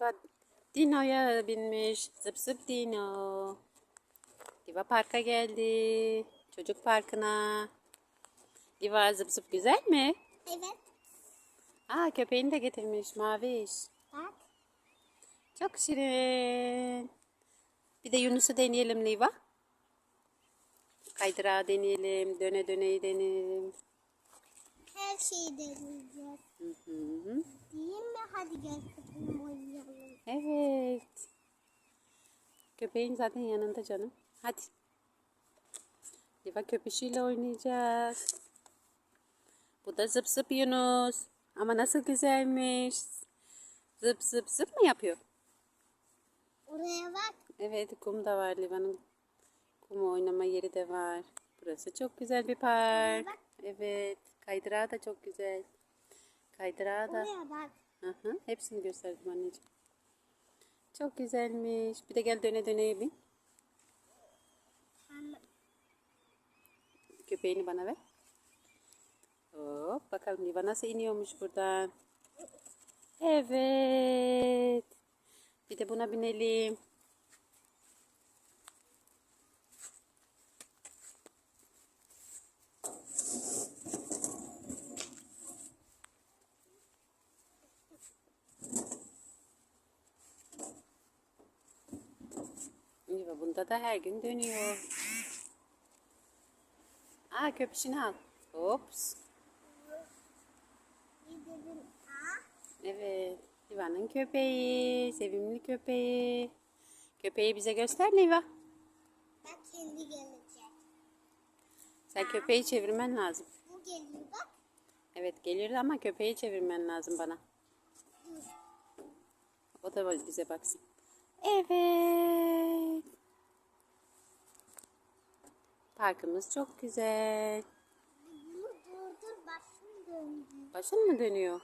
Liva Dino'ya binmiş. Zıp zıp Dino. Liva parka geldi. Çocuk parkına. Liva zıp zıp güzel mi? Evet. Aa köpeğini de getirmiş maviş. Bak. Çok şirin. Bir de Yunus'u deneyelim Liva. Kaydırağı deneyelim. Döne döneyi deneyelim. Her şeyi deneyeceğiz. Hı hı. Değil mi? Hadi gel Köpeğin zaten yanında canım. Hadi. Liva köpeşiyle oynayacak. Bu da zıp zıp Yunus. Ama nasıl güzelmiş. Zıp zıp zıp mı yapıyor? Oraya bak. Evet kum da var Liva'nın. Kum oynama yeri de var. Burası çok güzel bir park. Evet. Kaydırağı da çok güzel. Kaydırağı da. Oraya bak. Hı hı, hepsini gösterdim anneciğim. Çok güzelmiş. Bir de gel döne döne bin. Köpeğini bana ver. Hop bakalım Liva nasıl iniyormuş buradan. Evet. Bir de buna binelim. Liva bunda da her gün dönüyor. Aa köpüşünü al. Aa. Evet. Liva'nın köpeği. Sevimli köpeği. Köpeği bize göster Liva. Bak kendi gelecek. Sen köpeği çevirmen lazım. Bu geliyor bak. Evet geliyor ama köpeği çevirmen lazım bana. O da bize baksın. Evet. Parkımız çok güzel. Bunu durdur başım döndü. Başın mı dönüyor?